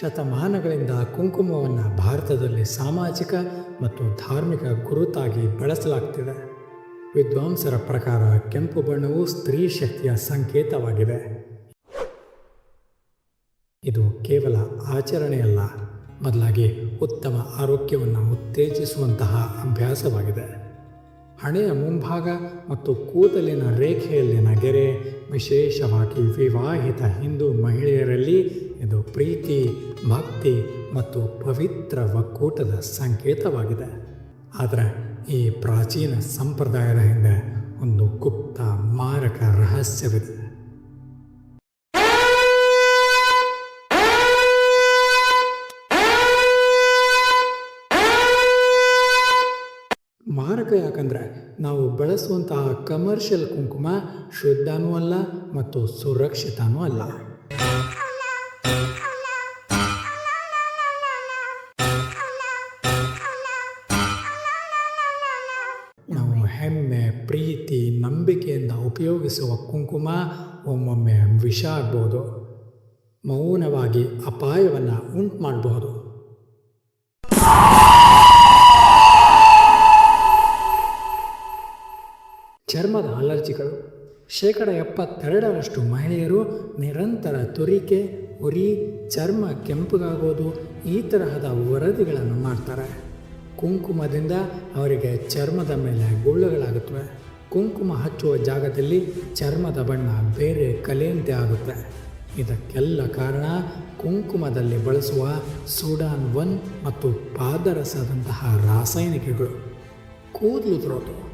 ಶತಮಾನಗಳಿಂದ ಕುಂಕುಮವನ್ನು ಭಾರತದಲ್ಲಿ ಸಾಮಾಜಿಕ ಮತ್ತು ಧಾರ್ಮಿಕ ಗುರುತಾಗಿ ಬಳಸಲಾಗ್ತಿದೆ. ವಿದ್ವಾಂಸರ ಪ್ರಕಾರ ಕೆಂಪು ಬಣ್ಣವು ಸ್ತ್ರೀ ಶಕ್ತಿಯ ಸಂಕೇತವಾಗಿದೆ. ಇದು ಕೇವಲ ಆಚರಣೆಯಲ್ಲ, ಬದಲಾಗಿ ಉತ್ತಮ ಆರೋಗ್ಯವನ್ನು ಉತ್ತೇಜಿಸುವಂತಹ ಅಭ್ಯಾಸವಾಗಿದೆ. ಹಣೆಯ ಮುಂಭಾಗ ಮತ್ತು ಕೂದಲಿನ ರೇಖೆಯಲ್ಲಿನ ಗೆರೆ, ವಿಶೇಷವಾಗಿ ವಿವಾಹಿತ ಹಿಂದೂ ಮಹಿಳೆಯರಲ್ಲಿ ಇದು ಪ್ರೀತಿ, ಭಕ್ತಿ ಮತ್ತು ಪವಿತ್ರ ಒಕ್ಕೂಟದ ಸಂಕೇತವಾಗಿದೆ. ಆದರೆ ಈ ಪ್ರಾಚೀನ ಸಂಪ್ರದಾಯದ ಹಿಂದೆ ಒಂದು ಗುಪ್ತ ಮಾರಕ ರಹಸ್ಯವಿದೆ. ಮಾರಕ ಯಾಕಂದ್ರೆ ನಾವು ಬಳಸುವಂತಹ ಕಮರ್ಷಿಯಲ್ ಕುಂಕುಮ ಶುದ್ಧನೂ ಅಲ್ಲ ಮತ್ತು ಸುರಕ್ಷಿತನೂ ಅಲ್ಲ. ಹೆಮ್ಮೆ ಪ್ರೀತಿ, ನಂಬಿಕೆಯಿಂದ ಉಪಯೋಗಿಸುವ ಕುಂಕುಮ ಒಮ್ಮೊಮ್ಮೆ ವಿಷ ಆಗ್ಬೋದು ಮೌನವಾಗಿ ಅಪಾಯವನ್ನು ಉಂಟು ಮಾಡಬಹುದು ಚರ್ಮದ ಅಲರ್ಜಿಗಳು. ಶೇಕಡ ಎಪ್ಪತ್ತೆರಡರಷ್ಟು ಮಹಿಳೆಯರು ನಿರಂತರ ತುರಿಕೆ ಉರಿ, ಚರ್ಮ ಕೆಂಪುಗಾಗೋದು ಈ ತರಹದ ವರದಿಗಳನ್ನು ಮಾಡ್ತಾರೆ. ಕುಂಕುಮದಿಂದ ಅವರಿಗೆ ಚರ್ಮದ ಮೇಲೆ ಗುಳ್ಳೆಗಳಾಗುತ್ತವೆ. ಕುಂಕುಮ ಹಚ್ಚುವ ಜಾಗದಲ್ಲಿ ಚರ್ಮದ ಬಣ್ಣ ಬೇರೆ ಕಲೆಯಂತೆ ಆಗುತ್ತೆ. ಇದಕ್ಕೆಲ್ಲ ಕಾರಣ ಕುಂಕುಮದಲ್ಲಿ ಬಳಸುವ ಸೋಡಾನ್ ಒನ್ ಮತ್ತು ಪಾದರಸದಂತಹ ರಾಸಾಯನಿಕಗಳು. ಕೂದಲು ತರೋದು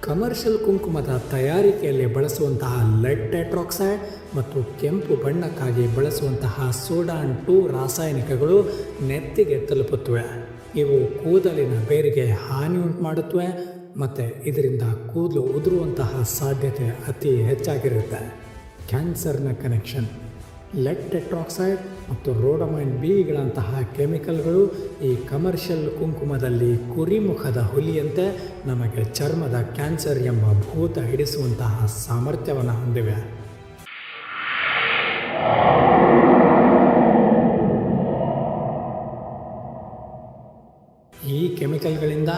ಕಮರ್ಷಿಯಲ್ ಕುಂಕುಮದ ತಯಾರಿಕೆಯಲ್ಲಿ ಬಳಸುವಂತಹ ಲೆಡ್ ಟೆಟ್ರಾಕ್ಸೈಡ್ ಮತ್ತು ಕೆಂಪು ಬಣ್ಣಕ್ಕಾಗಿ ಬಳಸುವಂತಹ ಸೋಡಾನ್ ಟು ರಾಸಾಯನಿಕಗಳು ನೆತ್ತಿಗೆ ತಲುಪುತ್ತವೆ. ಇವು ಕೂದಲಿನ ಬೇರಿಗೆ ಹಾನಿ ಉಂಟು ಮಾಡುತ್ತವೆ ಮತ್ತು ಇದರಿಂದ ಕೂದಲು ಉದುರುವಂತಹ ಸಾಧ್ಯತೆ ಅತಿ ಹೆಚ್ಚಾಗಿರುತ್ತೆ. ಕ್ಯಾನ್ಸರ್ನ ಕನೆಕ್ಷನ್ ಲೆಡ್ ಟೆಟ್ರಾಕ್ಸೈಡ್ ಮತ್ತು ರೋಡಮೈನ್ ಬಿಗಳಂತಹ ಕೆಮಿಕಲ್ಗಳು ಈ ಕಮರ್ಷಿಯಲ್ ಕುಂಕುಮದಲ್ಲಿ ಕುರಿಮುಖದ ಹುಲಿಯಂತೆ ನಮಗೆ ಚರ್ಮದ ಕ್ಯಾನ್ಸರ್ ಎಂಬ ಭೂತ ಹಿಡಿಸುವಂತಹ ಸಾಮರ್ಥ್ಯವನ್ನು ಹೊಂದಿವೆ ಈ ಕೆಮಿಕಲ್ಗಳಿಂದ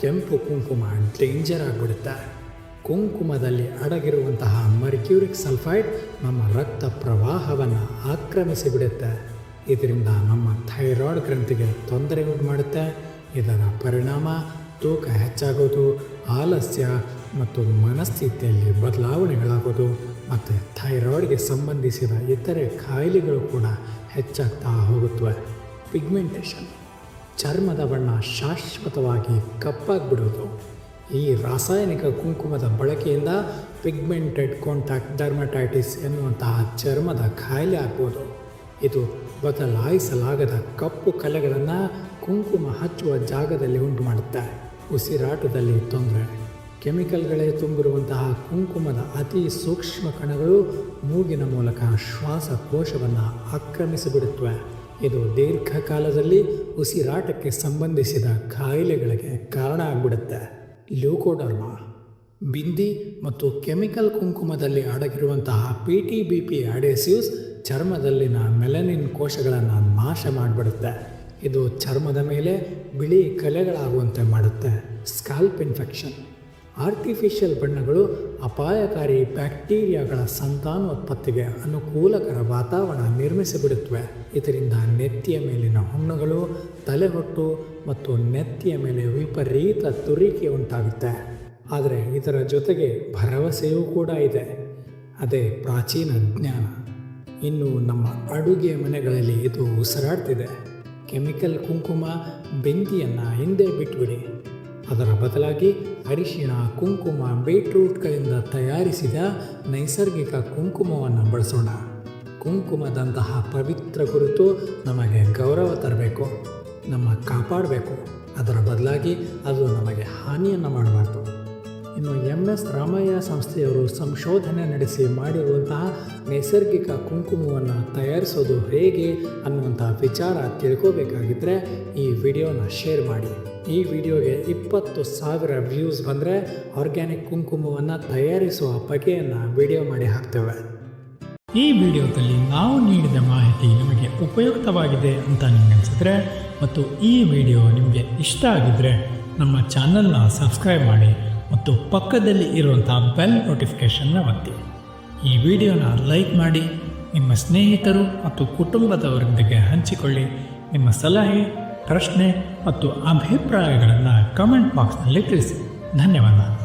ಕೆಂಪು ಕುಂಕುಮ ಡೇಂಜರ್ ಆಗಿಬಿಡುತ್ತೆ. ಕುಂಕುಮದಲ್ಲಿ ಅಡಗಿರುವಂತಹ ಮರ್ಕ್ಯೂರಿಕ್ ಸಲ್ಫೈಡ್ ನಮ್ಮ ರಕ್ತ ಪ್ರವಾಹವನ್ನು ಆಕ್ರಮಿಸಿಬಿಡುತ್ತೆ. ಇದರಿಂದ ನಮ್ಮ ಥೈರಾಯ್ಡ್ ಗ್ರಂಥಿಗೆ ತೊಂದರೆ ಉಂಟು ಮಾಡುತ್ತೆ ಇದರ ಪರಿಣಾಮ ತೂಕ ಹೆಚ್ಚಾಗೋದು, ಆಲಸ್ಯ ಮತ್ತು ಮನಸ್ಥಿತಿಯಲ್ಲಿ ಬದಲಾವಣೆಗಳಾಗೋದು ಮತ್ತು ಥೈರಾಯ್ಡ್ಗೆ ಸಂಬಂಧಿಸಿದ ಇತರೆ ಕಾಯಿಲೆಗಳು ಕೂಡ ಹೆಚ್ಚಾಗ್ತಾ ಹೋಗುತ್ತವೆ. ಪಿಗ್ಮೆಂಟೇಷನ್. ಚರ್ಮದ ಬಣ್ಣ ಶಾಶ್ವತವಾಗಿ ಕಪ್ಪಾಗ್ಬಿಡೋದು. ಈ ರಾಸಾಯನಿಕ ಕುಂಕುಮದ ಬಳಕೆಯಿಂದ ಪಿಗ್ಮೆಂಟೆಡ್ ಕಾಂಟ್ಯಾಕ್ಟ್ ಡರ್ಮಟೈಟಿಸ್ ಎನ್ನುವಂತಹ ಚರ್ಮದ ಖಾಯಿಲೆ ಆಗ್ಬೋದು. ಇದು ಬದಲಾಯಿಸಲಾಗದ ಕಪ್ಪು ಕಲೆಗಳನ್ನು ಕುಂಕುಮ ಹಚ್ಚುವ ಜಾಗದಲ್ಲಿ ಉಂಟು ಮಾಡುತ್ತೆ ಉಸಿರಾಟದಲ್ಲಿ ತೊಂದರೆ. ಕೆಮಿಕಲ್ಗಳೇ ತುಂಬಿರುವಂತಹ ಕುಂಕುಮದ ಅತಿ ಸೂಕ್ಷ್ಮ ಕಣಗಳು ಮೂಗಿನ ಮೂಲಕ ಶ್ವಾಸಕೋಶವನ್ನು ಆಕ್ರಮಿಸಿಬಿಡುತ್ತವೆ. ಇದು ದೀರ್ಘಕಾಲದಲ್ಲಿ ಉಸಿರಾಟಕ್ಕೆ ಸಂಬಂಧಿಸಿದ ಕಾಯಿಲೆಗಳಿಗೆ ಕಾರಣ ಆಗಿಬಿಡುತ್ತೆ. ಲ್ಯೂಕೋಡರ್ಮ, ಬಿಂದಿ ಮತ್ತು ಕೆಮಿಕಲ್ ಕುಂಕುಮದಲ್ಲಿ ಅಡಗಿರುವಂತಹ P T B P adhesives ಚರ್ಮದಲ್ಲಿನ melanin ಕೋಶಗಳನ್ನು ನಾಶ ಮಾಡಿಬಿಡುತ್ತೆ. ಇದು ಚರ್ಮದ ಮೇಲೆ ಬಿಳಿ ಕಲೆಗಳಾಗುವಂತೆ ಮಾಡುತ್ತೆ. Scalp infection. ಆರ್ಟಿಫಿಷಿಯಲ್ ಬಣ್ಣಗಳು ಅಪಾಯಕಾರಿ ಬ್ಯಾಕ್ಟೀರಿಯಾಗಳ ಸಂತಾನೋತ್ಪತ್ತಿಗೆ ಅನುಕೂಲಕರ ವಾತಾವರಣ ನಿರ್ಮಿಸಿಬಿಡುತ್ತವೆ. ಇದರಿಂದ ನೆತ್ತಿಯ ಮೇಲಿನ ಹುಣ್ಣುಗಳು ತಲೆಹೊಟ್ಟು ಮತ್ತು ನೆತ್ತಿಯ ಮೇಲೆ ವಿಪರೀತ ತುರಿಕೆ ಉಂಟಾಗುತ್ತೆ. ಆದರೆ ಇದರ ಜೊತೆಗೆ ಭರವಸೆಯೂ ಕೂಡ ಇದೆ. ಅದೇ ಪ್ರಾಚೀನ ಜ್ಞಾನ. ಇನ್ನು ನಮ್ಮ ಅಡುಗೆ ಮನೆಗಳಲ್ಲಿ ಇದು ಉಸಿರಾಡ್ತಿದೆ. ಕೆಮಿಕಲ್ ಕುಂಕುಮ ಬೆಂಕಿಯನ್ನು ಹಿಂದೆ ಬಿಟ್ಬಿಡಿ. ಅದರ ಬದಲಾಗಿ ಅರಿಶಿಣ, ಕುಂಕುಮ, ಬೀಟ್ರೂಟ್ಗಳಿಂದ ತಯಾರಿಸಿದ ನೈಸರ್ಗಿಕ ಕುಂಕುಮವನ್ನು ಬಳಸೋಣ. ಕುಂಕುಮದಂತಹ ಪವಿತ್ರ ಕುರಿತು ನಮಗೆ ಗೌರವ ತರಬೇಕು, ನಮ್ಮ ಕಾಪಾಡಬೇಕು. ಅದರ ಬದಲಾಗಿ ಅದು ನಮಗೆ ಹಾನಿಯನ್ನು ಮಾಡಬಾರ್ದು. ಇನ್ನು ಎಂ ಎಸ್ ರಾಮಯ್ಯ ಸಂಸ್ಥೆಯವರು ಸಂಶೋಧನೆ ನಡೆಸಿ ಮಾಡಿರುವಂತಹ ನೈಸರ್ಗಿಕ ಕುಂಕುಮವನ್ನು ತಯಾರಿಸೋದು ಹೇಗೆ ಅನ್ನುವಂಥ ವಿಚಾರ ತಿಳ್ಕೋಬೇಕಾಗಿದ್ದರೆ ಈ ವಿಡಿಯೋನ ಶೇರ್ ಮಾಡಿ. ಈ ವಿಡಿಯೋಗೆ ಇಪ್ಪತ್ತು ಸಾವಿರ ವ್ಯೂಸ್ ಬಂದರೆ ಆರ್ಗ್ಯಾನಿಕ್ ಕುಂಕುಮವನ್ನು ತಯಾರಿಸುವ ಬಗೆಯನ್ನು ವಿಡಿಯೋ ಮಾಡಿ ಹಾಕ್ತೇವೆ. ಈ ವಿಡಿಯೋದಲ್ಲಿ ನಾವು ನೀಡಿದ ಮಾಹಿತಿ ನಿಮಗೆ ಉಪಯುಕ್ತವಾಗಿದೆ ಅಂತ ನಿಮಗೆ ಅನಿಸಿದ್ರೆ ಮತ್ತು ಈ ವಿಡಿಯೋ ನಿಮಗೆ ಇಷ್ಟ ಆಗಿದ್ದರೆ ನಮ್ಮ ಚಾನಲ್ನ ಸಬ್ಸ್ಕ್ರೈಬ್ ಮಾಡಿ. ಮತ್ತು ಪಕ್ಕದಲ್ಲಿ ಇರುವಂಥ ಬೆಲ್ ನೋಟಿಫಿಕೇಷನ್ನ ಒತ್ತಿ. ಈ ವಿಡಿಯೋನ ಲೈಕ್ ಮಾಡಿ, ನಿಮ್ಮ ಸ್ನೇಹಿತರು ಮತ್ತು ಕುಟುಂಬದವರೊಂದಿಗೆ ಹಂಚಿಕೊಳ್ಳಿ. ನಿಮ್ಮ ಸಲಹೆ, ಪ್ರಶ್ನೆ ಮತ್ತು ಅಭಿಪ್ರಾಯಗಳನ್ನು ಕಮೆಂಟ್ ಬಾಕ್ಸ್ನಲ್ಲಿ ತಿಳಿಸಿ. ಧನ್ಯವಾದ.